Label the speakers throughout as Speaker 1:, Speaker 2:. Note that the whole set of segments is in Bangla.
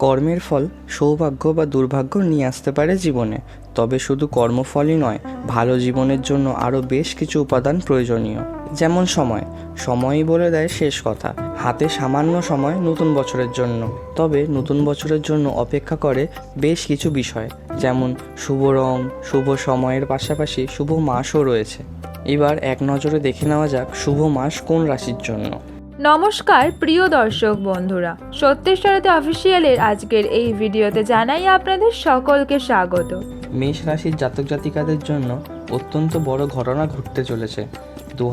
Speaker 1: কর্মের ফল সৌভাগ্য বা দুর্ভাগ্য নিয়ে আসতে পারে জীবনে। তবে শুধু কর্মফলই নয়, ভালো জীবনের জন্য আরও বেশ কিছু উপাদান প্রয়োজনীয়। যেমন সময়। সময়ই বলে দেয় শেষ কথা। হাতে সামান্য সময় নতুন বছরের জন্য। তবে নতুন বছরের জন্য অপেক্ষা করে বেশ কিছু বিষয়, যেমন শুভ রং, শুভ সময়ের পাশাপাশি শুভ মাসও রয়েছে। এবার এক নজরে দেখে নেওয়া যাক শুভ মাস কোন রাশির জন্য।
Speaker 2: নমস্কার, প্রিয় দর্শক বন্ধুরা। সত্যের সারথী অফিসিয়ালের আজকের এই ভিডিওতে জানাই আপনাদের সকলকে স্বাগত।
Speaker 1: মেষ রাশির জাতক জাতিকাদের জন্য অত্যন্ত বড় ঘটনা ঘটতে চলেছে। দু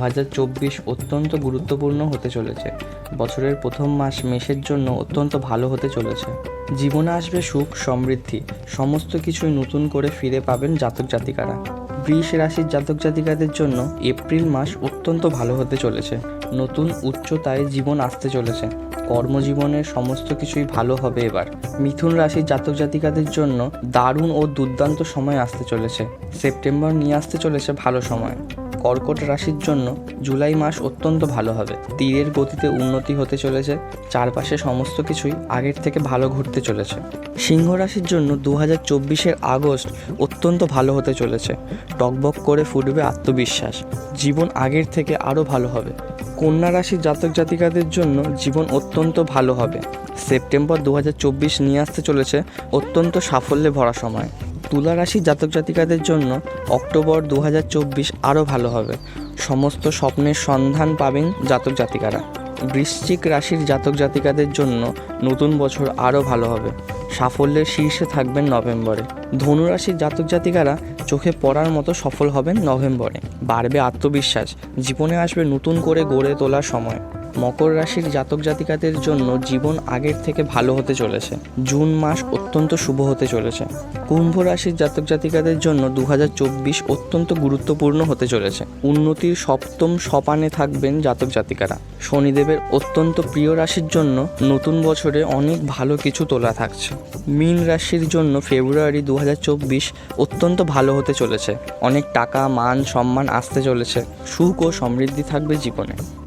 Speaker 1: অত্যন্ত গুরুত্বপূর্ণ হতে চলেছে। বছরের প্রথম মাস মেষের জন্য অত্যন্ত ভালো হতে চলেছে। জীবনে আসবে সুখ, সমৃদ্ধি, সমস্ত কিছুই নতুন করে ফিরে পাবেন জাতক জাতিকারা। বৃষ রাশির জাতক জাতিকাদের জন্য এপ্রিল মাস অত্যন্ত ভালো হতে চলেছে। নতুন উচ্চতায় জীবন আসতে চলেছে। কর্মজীবনের সমস্ত কিছুই ভালো হবে এবার। মিথুন রাশির জাতক জাতিকাদের জন্য দারুণ ও দুর্দান্ত সময় আসতে চলেছে। সেপ্টেম্বর নিয়ে আসতে চলেছে ভালো সময়। কর্কট রাশির জন্য জুলাই মাস অত্যন্ত ভালো হবে। তীরের গতিতে উন্নতি হতে চলেছে। চারপাশে সমস্ত কিছুই আগের থেকে ভালো ঘুরতে চলেছে। সিংহ রাশির জন্য দু হাজার চব্বিশের আগস্ট অত্যন্ত ভালো হতে চলেছে। টকবক করে ফুটবে আত্মবিশ্বাস। জীবন আগের থেকে আরও ভালো হবে। কন্যা রাশির জাতক জাতিকাদের জন্য জীবন অত্যন্ত ভালো হবে। সেপ্টেম্বর দু হাজার চব্বিশ নিয়ে আসতে চলেছে অত্যন্ত সাফল্যে ভরা সময়। তুলা রাশির জাতক জাতিকাদের জন্য অক্টোবর দু হাজার চব্বিশ আরও ভালো হবে। সমস্ত স্বপ্নের সন্ধান পাবেন জাতক জাতিকারা। বৃশ্চিক রাশির জাতক জাতিকাদের জন্য নতুন বছর আরও ভালো হবে। সাফল্যের শীর্ষে থাকবেন নভেম্বরে। ধনু রাশির জাতক জাতিকারা চোখে পড়ার মতো সফল হবেন নভেম্বরে। বাড়বে আত্মবিশ্বাস। জীবনে আসবে নতুন করে গড়ে তোলার সময়। মকর রাশির জাতক জাতিকাদের জন্য জীবন আগের থেকে ভালো হতে চলেছে। জুন মাস অত্যন্ত শুভ হতে চলেছে। কুম্ভ রাশির জাতক জাতিকাদের জন্য দু হাজার চব্বিশ অত্যন্ত গুরুত্বপূর্ণ হতে চলেছে। উন্নতির সপ্তম সপানে থাকবেন জাতক জাতিকারা। শনিদেবের অত্যন্ত প্রিয় রাশির জন্য নতুন বছরে অনেক ভালো কিছু তোলা থাকছে। মীন রাশির জন্য ফেব্রুয়ারি দু হাজার চব্বিশ অত্যন্ত ভালো হতে চলেছে। অনেক টাকা, মান, সম্মান আসতে চলেছে। সুখ ও সমৃদ্ধি থাকবে জীবনে।